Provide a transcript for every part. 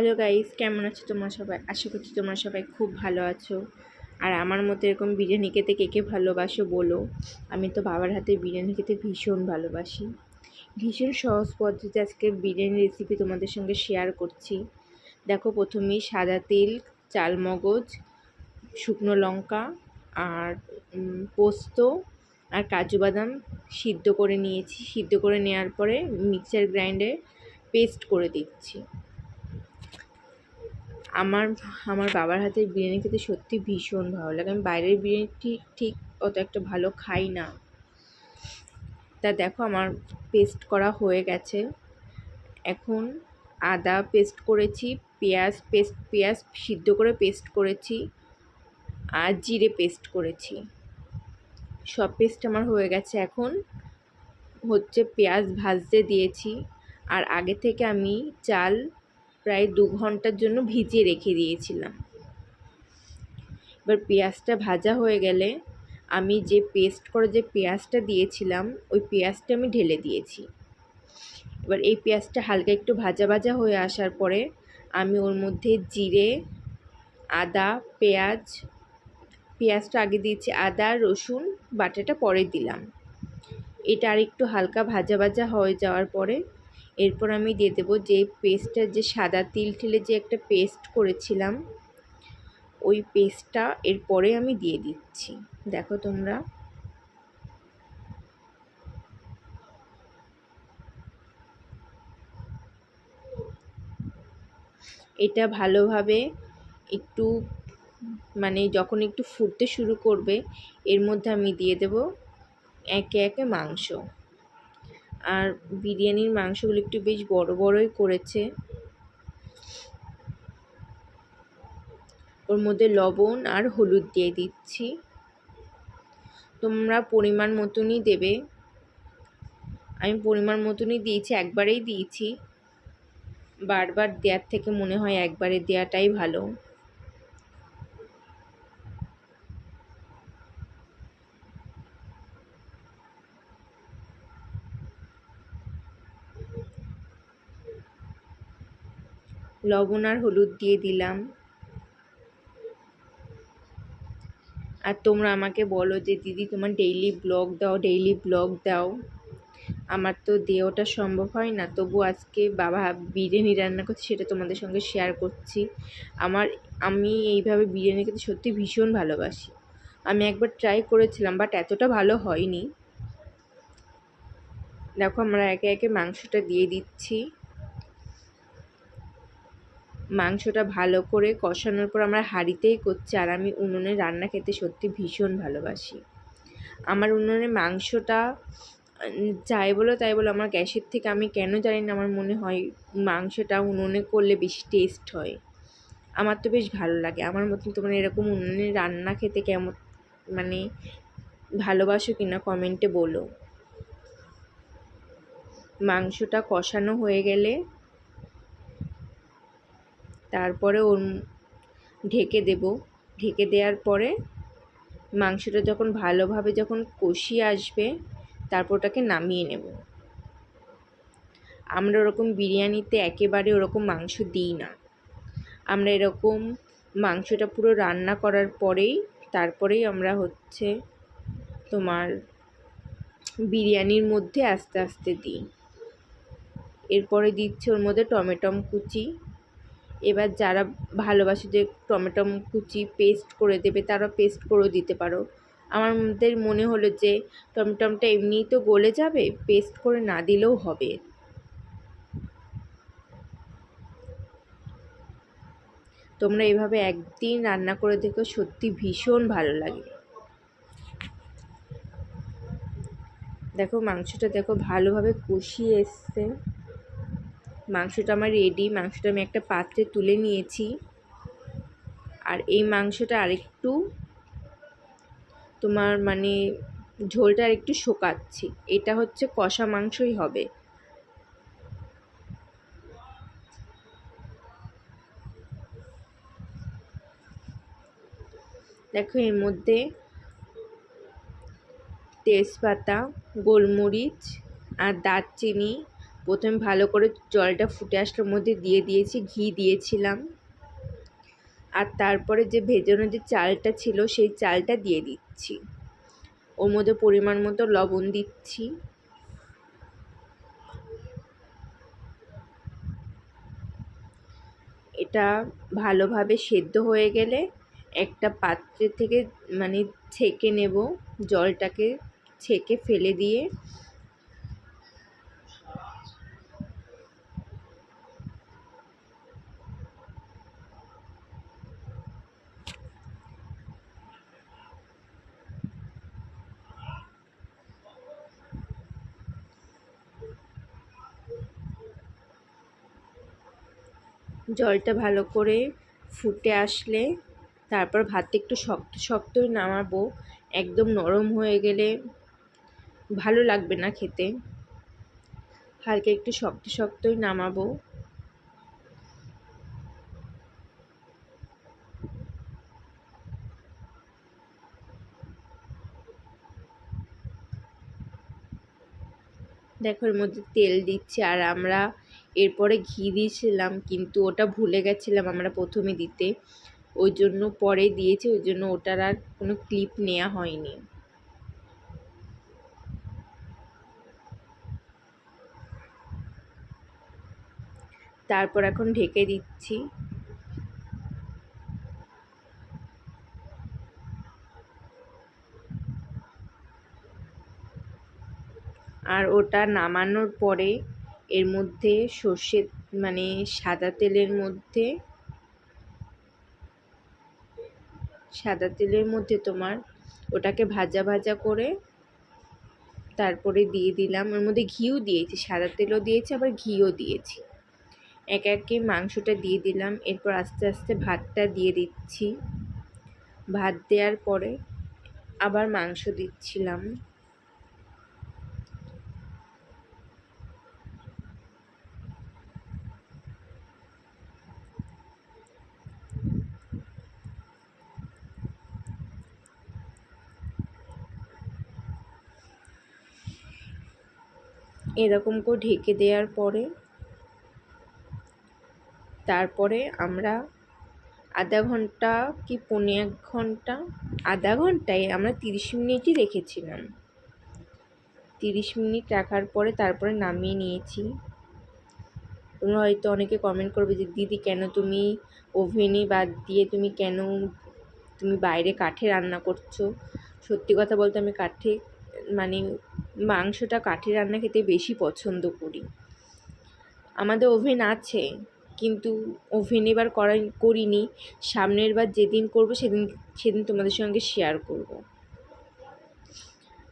Hello guys কেমন আছো তোমরা সবাই? আশা করছি তোমরা সবাই খুব ভালো আছো। আর আমার মতো এরকম বিরিয়ানি খেতে কে কে ভালোবাসো বলো? আমি তো বাবার হাতে বিরিয়ানি খেতে ভীষণ ভালোবাসি। ভীষণ সহজ পদ্ধতিতে আজকে বিরিয়ানি রেসিপি তোমাদের সঙ্গে শেয়ার করছি। দেখো প্রথমেই সাদা তেল, চাল মগজ, শুকনো লঙ্কা আর পোস্ত আর কাজু বাদাম সিদ্ধ করে নিয়েছি। সিদ্ধ করে নেওয়ার পরে মিক্সার গ্রাইন্ডে পেস্ট করে দিচ্ছি। আমার আমার বাবার হাতের বিরিয়ানি খেতে সত্যি ভীষণ ভালো লাগে। আমি বাইরের বিরিয়ানি ঠিক ঠিক অত একটা ভালো খাই না। তা দেখো আমার পেস্ট করা হয়ে গেছে। এখন আদা পেস্ট করেছি, পেঁয়াজ পেস্ট পেঁয়াজ সিদ্ধ করে পেস্ট করেছি আর জিরে পেস্ট করেছি। সব পেস্ট আমার হয়ে গেছে এখন। হচ্ছে পেঁয়াজ ভাজতে দিয়েছি। আর আগে থেকে আমি চাল প্রায় দু ঘণ্টার জন্য ভিজিয়ে রেখে দিয়েছিলাম। এবার পেঁয়াজটা ভাজা হয়ে গেলে আমি যে পেস্ট করে যে পেঁয়াজটা দিয়েছিলাম, ওই পেঁয়াজটা আমি ঢেলে দিয়েছি। এবার এই পেঁয়াজটা হালকা একটু ভাজা ভাজা হয়ে আসার পরে আমি ওর মধ্যে জিরে, আদা, পেঁয়াজ, পেঁয়াজটা আগে দিয়েছি আদা, রসুন, বাটাটা পরে দিলাম। এটা আর একটু হালকা ভাজা ভাজা হয়ে যাওয়ার পরে এরপর আমি দিয়ে দেবো যে পেস্টটা, যে সাদা তিল ঠেলে যে একটা পেস্ট করেছিলাম, ওই পেস্টটা এরপরে আমি দিয়ে দিচ্ছি। দেখো তোমরা। এটা ভালোভাবে একটু মানে যখন একটু ফুটতে শুরু করবে, এর মধ্যে আমি দিয়ে দেব একে একে মাংস। আর বিরিয়ানির মাংসগুলো একটু বেশ বড় বড়ই করেছে। ওর মধ্যে লবণ আর হলুদ দিয়ে দিচ্ছি। তোমরা পরিমাণ মতনই দেবে। আমি পরিমাণ মতনই দিয়েছি, একবারেই দিয়েছি। বারবার দেওয়ার থেকে মনে হয় একবারে দেওয়াটাই ভালো। লবণ আর হলুদ দিয়ে দিলাম। আর তোমরা আমাকে বলো যে, দিদি, তোমার ডেইলি ব্লগ দাও ডেইলি ব্লগ দাও। আমার তো দেওয়াটা সম্ভব হয় না। তবু আজকে বাবা বিরিয়ানি রান্না করছে, সেটা তোমাদের সঙ্গে শেয়ার করছি। আমার, আমি এইভাবে বিরিয়ানি খেতে সত্যি ভীষণ ভালোবাসি। আমি একবার ট্রাই করেছিলাম বাট এতটা ভালো হয়নি। দেখো, আমরা একে একে মাংসটা দিয়ে দিচ্ছি। মাংসটা ভালো করে কষানোর পর আমরা হাঁড়িতেই করছি আর আমি উনুনে রান্না খেতে সত্যি ভীষণ ভালোবাসি। আমার উনুনে মাংসটা, যাই বলো তাই বলো, আমার গ্যাসের থেকে আমি কেন জানি না, আমার মনে হয় মাংসটা উনুনে করলে বেশি টেস্ট হয়। আমার তো বেশ ভালো লাগে। আমার মতন তোমার এরকম উনুনে রান্না খেতে কেমন মানে ভালোবাসো কি না কমেন্টে বলো। মাংসটা কষানো হয়ে গেলে তারপরে ওর ঢেকে দেব। ঢেকে দেওয়ার পরে মাংসটা যখন ভালোভাবে যখন কষিয়ে আসবে, তারপর ওটাকে নামিয়ে নেব। আমরা ওরকম বিরিয়ানিতে একেবারে ওরকম মাংস দিই না। আমরা এরকম মাংসটা পুরো রান্না করার পরেই, তারপরেই আমরা হচ্ছে তোমার বিরিয়ানির মধ্যে আস্তে আস্তে দিই। এরপরে দিচ্ছে ওর মধ্যে টমেটম কুচি। এবার যারা ভালোবাসে যে টমেটো, কুচি পেস্ট করে দেবে, তারা পেস্ট করেও দিতে পারো। আমাদের মনে হলো যে টমটমটা এমনিই তো গলে যাবে পেস্ট করে না দিলেও হবে। তোমরা এভাবে একদিন রান্না করে দেখো, সত্যি ভীষণ ভালো লাগে। দেখো মাংসটা দেখো ভালোভাবে কষিয়ে এসছে। মাংসটা আমার রেডি মাংসটা আমি একটা পাত্রে তুলে নিয়েছি। আর এই মাংসটা আরেকটু তোমার মানে ঝোলটা আরেকটু শোকাচ্ছি। এটা হচ্ছে কষা মাংসই হবে। দেখো এর মধ্যে তেজপাতা, গোলমরিচ আর দারচিনি প্রথমে ভালো করে জলটা ফুটে আসলে মধ্যে দিয়ে দিয়েছি, ঘি দিয়েছিলাম। আর তারপরে যে ভেজানো যে চালটা ছিল, সেই চালটা দিয়ে দিচ্ছি। ওর মধ্যে পরিমাণ মতো লবণ দিচ্ছি। এটা ভালোভাবে সেদ্ধ হয়ে গেলে একটা পাত্রে থেকে মানে ছেঁকে নেব, জলটাকে ছেঁকে ফেলে দিয়ে। জলটা ভালো করে ফুটে আসলে তারপর ভাতটা একটু শক্ত শক্তই নামাবো। একদম নরম হয়ে গেলে ভালো লাগবে না খেতে। হালকা একটু শক্ত শক্তই নামাবো। দেখো এর মধ্যে তেল দিচ্ছি আর আমরা এরপরে ঘি দিয়েছিলাম, কিন্তু ওটা ভুলে গেছিলাম আমরা প্রথমে দিতে। ওই জন্য পরে দিয়েছি, ওই জন্য ওটার আর কোনো ক্লিপ নেওয়া হয়নি। তারপর এখন ঢেকে দিচ্ছি। আর ওটা নামানোর পরে এর মধ্যে সর্ষে মানে সাদা তেলের মধ্যে, সাদা তেলের মধ্যে তোমার ওটাকে ভাজা ভাজা করে তারপরে দিয়ে দিলাম। ওর মধ্যে ঘিও দিয়েছি, সাদা তেলও দিয়েছি, আবার ঘিও দিয়েছি। এক একে মাংসটা দিয়ে দিলাম। এরপর আস্তে আস্তে ভাতটা দিয়ে দিচ্ছি। ভাত দেওয়ার পরে আবার মাংস দিচ্ছিলাম। এরকম করে ঢেকে দেওয়ার পরে তারপরে আমরা আধা ঘণ্টা কি পৌনে এক ঘণ্টা, আধা ঘন্টায় আমরা তিরিশ মিনিটই রেখেছিলাম। তিরিশ মিনিট রাখার পরে তারপরে নামিয়ে নিয়েছি। তোমরা হয়তো অনেকে কমেন্ট করবে যে, দিদি, কেন তুমি ওভেনে বাদ দিয়ে তুমি কেন তুমি বাইরে কাঠে রান্না করছ? সত্যি কথা বলতে আমি কাঠে মানে মাংসটা কাঠে রান্না খেতে বেশি পছন্দ করি। আমাদের ওভেন আছে, কিন্তু ওভেন এবার করা করিনি। সামনের বার যেদিন করব সেদিন সেদিন তোমাদের সঙ্গে শেয়ার করব।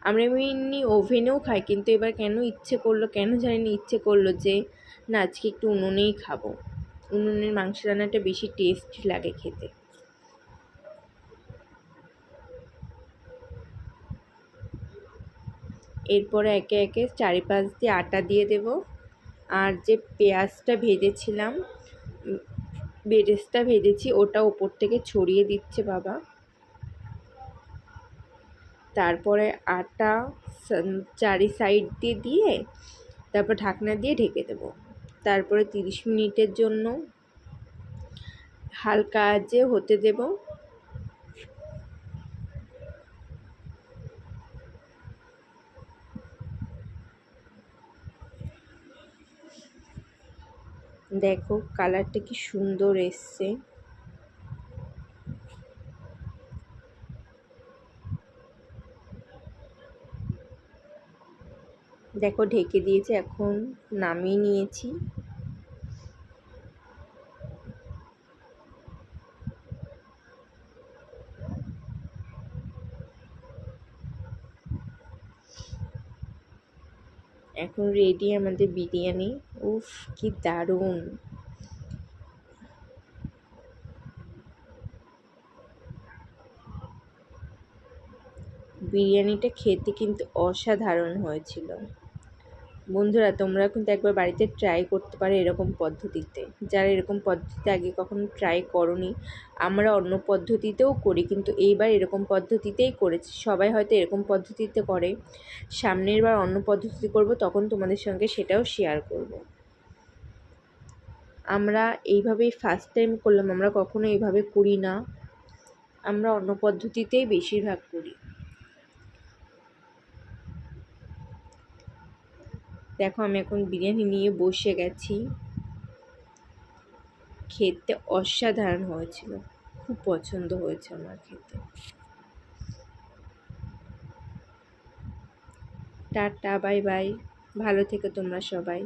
আমরা এমনি ওভেনেও খাই, কিন্তু এবার কেন ইচ্ছে করল, কেন জানি না ইচ্ছে করল যে, না, আজকে একটু উনুনেই খাব। উনুনের মাংস রান্নাটা বেশি টেস্ট লাগে খেতে। এরপরে একে একে চারিপাশ দিয়ে আটা দিয়ে দেব। আর যে পেঁয়াজটা ভেজেছিলাম, বেরেস্তা ভেজেছি, ওটা ওপর থেকে ছড়িয়ে দিচ্ছে বাবা। তারপরে আটা চারি সাইড দিয়ে দিয়ে তারপর ঢাকনা দিয়ে ঢেকে দেব। তারপরে তিরিশ মিনিটের জন্য হালকা আজে হতে দেব। দেখো, কালারটা কি সুন্দর এসছে। দেখো, ঢেকে দিয়েছে, এখন নামিয়ে নিয়েছি। এখন রেডি আমাদের বিরিয়ানি। উফ কি দারুণ। বিরিয়ানিটা খেতে কিন্তু অসাধারণ হয়েছিল। বন্ধুরা, তোমরা কিন্তু একবার বাড়িতে ট্রাই করতে পারো এরকম পদ্ধতিতে। যারা এরকম পদ্ধতিতে আগে কখনো ট্রাই করনি, আমরা অন্য পদ্ধতিতেও করি, কিন্তু এইবার এরকম পদ্ধতিতেই করেছি। সবাই হয়তো এরকম পদ্ধতিতে করে, সামনের বার অন্য পদ্ধতি করব, তখন তোমাদের সঙ্গে সেটাও শেয়ার করব। আমরা এইভাবেই ফার্স্ট টাইম করলাম, আমরা কখনো এইভাবে করি না। আমরা অন্য পদ্ধতিতেই বেশিরভাগ করি। দেখো আমি এখন বিরিয়ানি নিয়ে বসে গেছি। খেতে অসাধারণ হয়েছিল। খুব পছন্দ হয়েছে আমার খেতে। Tata, bye bye. ভালো থেকো তোমরা সবাই।